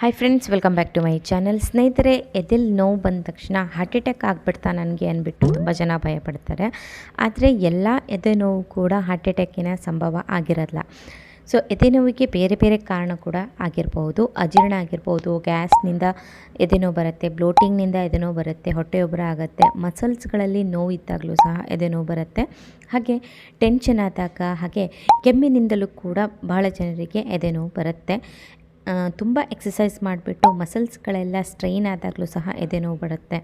Hi friends welcome back to my channel ಸ್ನೇಹಿತರೆ, ಎದೆಲ್ ನೋವು ಬಂದ ತಕ್ಷಣ ಹಾರ್ಟ್ ಅಟ್ಯಾಕ್ ಆಗಿಬಿಡ್ತಾ ನನಗೆ ಅಂದ್ಬಿಟ್ಟು ತುಂಬ ಜನ ಭಯಪಡ್ತಾರೆ. ಆದರೆ ಎಲ್ಲ ಎದೆ ನೋವು ಕೂಡ ಹಾರ್ಟ್ ಅಟ್ಯಾಕಿನ ಸಂಭವ ಆಗಿರಲ್ಲ. ಸೊ ಎದೆ ನೋವಿಗೆ ಬೇರೆ ಬೇರೆ ಕಾರಣ ಕೂಡ ಆಗಿರ್ಬೋದು ಅಜೀರ್ಣ ಆಗಿರ್ಬೋದು ಗ್ಯಾಸ್ನಿಂದ ಎದೆ ನೋವು ಬರುತ್ತೆ ಬ್ಲೋಟಿಂಗ್ನಿಂದ ಎದೆ ನೋವು ಬರುತ್ತೆ, ಹೊಟ್ಟೆಯೊಬ್ಬರ ಆಗುತ್ತೆ ಮಸಲ್ಸ್ಗಳಲ್ಲಿ ನೋವು ಇದ್ದಾಗಲೂ ಸಹ ಎದೆ ನೋವು ಬರುತ್ತೆ. ಹಾಗೆ ಟೆನ್ಷನ್ ಆದಾಗ, ಹಾಗೆ ಕೆಮ್ಮಿನಿಂದಲೂ ಕೂಡ ಬಹಳ ಜನರಿಗೆ ಎದೆ ನೋವು ಬರುತ್ತೆ. ತುಂಬ ಎಕ್ಸಸೈಸ್ ಮಾಡಿಬಿಟ್ಟು ಮಸಲ್ಸ್ಗಳೆಲ್ಲ ಸ್ಟ್ರೈನ್ ಆದಾಗಲೂ ಸಹ ಎದೆನೋವು ಬರುತ್ತೆ.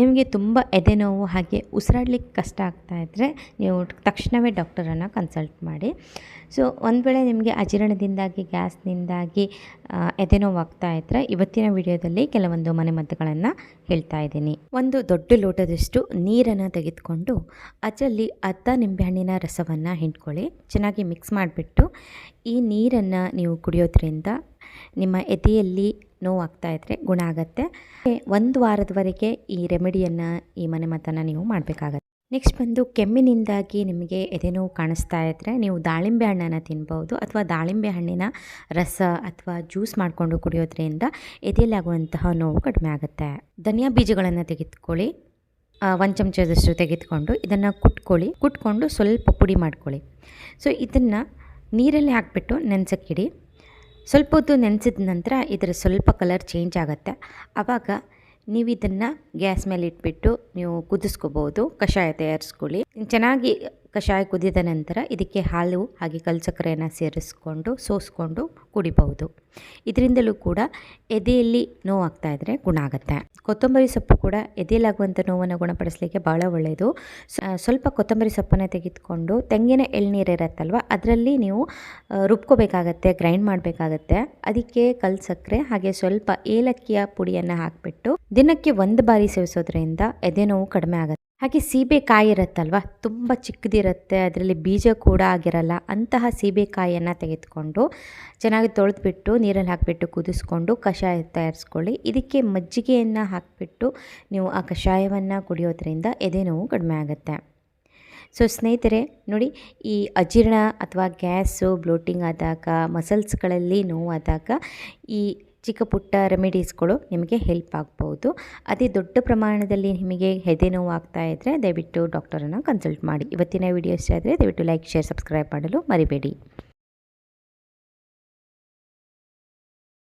ನಿಮಗೆ ತುಂಬ ಎದೆನೋವು ಹಾಗೆ ಉಸಿರಾಡ್ಲಿಕ್ಕೆ ಕಷ್ಟ ಆಗ್ತಾ ಇದ್ದರೆ ನೀವು ತಕ್ಷಣವೇ ಡಾಕ್ಟರನ್ನು ಕನ್ಸಲ್ಟ್ ಮಾಡಿ. ಸೊ ಒಂದು ವೇಳೆ ನಿಮಗೆ ಅಜೀರ್ಣದಿಂದಾಗಿ ಗ್ಯಾಸ್ನಿಂದಾಗಿ ಎದೆನೋವು ಎದೆ ನೋವು ಆಗ್ತಾ ಇದ್ದರೆ ಇವತ್ತಿನ ವಿಡಿಯೋದಲ್ಲಿ ಕೆಲವೊಂದು ಮನೆಮದ್ದುಗಳನ್ನು ಹೇಳ್ತಾ ಇದ್ದೀನಿ. ಒಂದು ದೊಡ್ಡ ಲೋಟದಷ್ಟು ನೀರನ್ನು ತೆಗೆದುಕೊಂಡು ಅದರಲ್ಲಿ ಅರ್ಧ ನಿಂಬೆಹಣ್ಣಿನ ರಸವನ್ನು ಹಿಂಡ್ಕೊಳ್ಳಿ. ಚೆನ್ನಾಗಿ ಮಿಕ್ಸ್ ಮಾಡಿಬಿಟ್ಟು ಈ ನೀರನ್ನು ನೀವು ಕುಡಿಯೋದ್ರಿಂದ ನಿಮ್ಮ ಎದೆಯಲ್ಲಿ ನೋವಾಗ್ತಾ ಇದ್ದರೆ ಗುಣ ಆಗುತ್ತೆ. ಒಂದು ವಾರದವರೆಗೆ ಈ ರೆಮಿಡಿಯನ್ನು ಈ ಮನೆಮದ್ದನ್ನು ನೀವು ಮಾಡಬೇಕಾಗತ್ತೆ. ನೆಕ್ಸ್ಟ್ ಬಂದು ಕೆಮ್ಮಿನಿಂದಾಗಿ ನಿಮಗೆ ಎದೆ ನೋವು ಕಾಣಿಸ್ತಾ ಇದ್ದರೆ ನೀವು ದಾಳಿಂಬೆ ಹಣ್ಣನ್ನು ತಿನ್ಬೋದು ಅಥವಾ ದಾಳಿಂಬೆ ಹಣ್ಣಿನ ರಸ ಅಥವಾ ಜ್ಯೂಸ್ ಮಾಡಿಕೊಂಡು ಕುಡಿಯೋದ್ರಿಂದ ಎದೆಯಲ್ಲಾಗುವಂತಹ ನೋವು ಕಡಿಮೆ ಆಗುತ್ತೆ. ಧನಿಯಾ ಬೀಜಗಳನ್ನು ತೆಗೆದುಕೊಳ್ಳಿ. ಒಂದು ಚಮಚದಷ್ಟು ತೆಗೆದುಕೊಂಡು ಇದನ್ನು ಕುಟ್ಕೊಳ್ಳಿ. ಕುಟ್ಕೊಂಡು ಸ್ವಲ್ಪ ಪುಡಿ ಮಾಡ್ಕೊಳ್ಳಿ. ಸೊ ಇದನ್ನು ನೀರಲ್ಲಿ ಹಾಕಿಬಿಟ್ಟು ನೆನೆಸಕ್ಕಿಡಿ. ಸ್ವಲ್ಪ ಹೊತ್ತು ನೆನೆಸಿದ ನಂತರ ಇದರ ಸ್ವಲ್ಪ ಕಲರ್ ಚೇಂಜ್ ಆಗುತ್ತೆ. ಆವಾಗ ನೀವು ಇದನ್ನು ಗ್ಯಾಸ್ ಮೇಲೆ ಇಟ್ಬಿಟ್ಟು ನೀವು ಕುದಿಸ್ಕೋಬೋದು, ಕಷಾಯ ತಯಾರಿಸ್ಕೊಳ್ಳಿ. ಚೆನ್ನಾಗಿ ಕಷಾಯ ಕುದಿದ ನಂತರ ಇದಕ್ಕೆ ಹಾಲು ಹಾಗೆ ಕಲ್ಸಕ್ಕರೆಯನ್ನು ಸೇರಿಸ್ಕೊಂಡು, ಸೋಸ್ಕೊಂಡು ಕುಡಿಬಹುದು. ಇದರಿಂದಲೂ ಕೂಡ ಎದೆಯಲ್ಲಿ ನೋವಾಗ್ತಾ ಇದ್ದರೆ ಗುಣ ಆಗುತ್ತೆ. ಕೊತ್ತಂಬರಿ ಸೊಪ್ಪು ಕೂಡ ಎದೆಯಲ್ಲಾಗುವಂಥ ನೋವನ್ನು ಗುಣಪಡಿಸಲಿಕ್ಕೆ ಭಾಳ ಒಳ್ಳೆಯದು ಸ್ವಲ್ಪ ಕೊತ್ತಂಬರಿ ಸೊಪ್ಪನ್ನು ತೆಗೆದುಕೊಂಡು ತೆಂಗಿನ ಎಳ್ನೀರು ಇರುತ್ತಲ್ವ, ಅದರಲ್ಲಿ ನೀವು ರುಬ್ಕೋಬೇಕಾಗತ್ತೆ, ಗ್ರೈಂಡ್ ಮಾಡಬೇಕಾಗತ್ತೆ. ಅದಕ್ಕೆ ಕಲ್ ಸಕ್ಕರೆ ಹಾಗೆ ಸ್ವಲ್ಪ ಏಲಕ್ಕಿಯ ಪುಡಿಯನ್ನು ಹಾಕಿಬಿಟ್ಟು ದಿನಕ್ಕೆ ಒಂದು ಬಾರಿ ಸೇವಿಸೋದ್ರಿಂದ ಎದೆ ನೋವು ಕಡಿಮೆ ಆಗುತ್ತೆ. ಹಾಗೆ ಸೀಬೆಕಾಯಿ ಇರುತ್ತಲ್ವ? ತುಂಬ ಚಿಕ್ಕದಿರುತ್ತೆ, ಅದರಲ್ಲಿ ಬೀಜ ಕೂಡ ಆಗಿರಲ್ಲ, ಅಂತಹ ಸೀಬೆಕಾಯಿಯನ್ನು ತೆಗೆದುಕೊಂಡು ಚೆನ್ನಾಗಿ ತೊಳೆದ್ಬಿಟ್ಟು ನೀರಲ್ಲಿ ಹಾಕಿಬಿಟ್ಟು ಕುದಿಸ್ಕೊಂಡು ಕಷಾಯ ತಯಾರಿಸ್ಕೊಳ್ಳಿ. ಇದಕ್ಕೆ ಮಜ್ಜಿಗೆಯನ್ನು ಹಾಕಿಬಿಟ್ಟು ನೀವು ಆ ಕಷಾಯವನ್ನು ಕುಡಿಯೋದ್ರಿಂದ ಎದೆ ನೋವು ಕಡಿಮೆ ಆಗುತ್ತೆ. ಸೊ ಸ್ನೇಹಿತರೆ, ನೋಡಿ, ಈ ಅಜೀರ್ಣ ಅಥವಾ ಗ್ಯಾಸು, ಬ್ಲೋಟಿಂಗ್ ಆದಾಗ, ಮಸಲ್ಸ್ಗಳಲ್ಲಿ ನೋವಾದಾಗ ಈ ಚಿಕ್ಕ ಪುಟ್ಟ ರೆಮಿಡೀಸ್ಗಳು ನಿಮಗೆ ಹೆಲ್ಪ್ ಆಗ್ಬೋದು. ಅದೇ ದೊಡ್ಡ ಪ್ರಮಾಣದಲ್ಲಿ ನಿಮಗೆ ಹೆದೆ ನೋವು ಆಗ್ತಾ ಇದ್ದರೆ ದಯವಿಟ್ಟು ಡಾಕ್ಟರನ್ನು ಕನ್ಸಲ್ಟ್ ಮಾಡಿ. ಇವತ್ತಿನ ವಿಡಿಯೋ ಇಷ್ಟ ಆದರೆ ದಯವಿಟ್ಟು ಲೈಕ್, ಶೇರ್, ಸಬ್ಸ್ಕ್ರೈಬ್ ಮಾಡಲು ಮರಿಬೇಡಿ.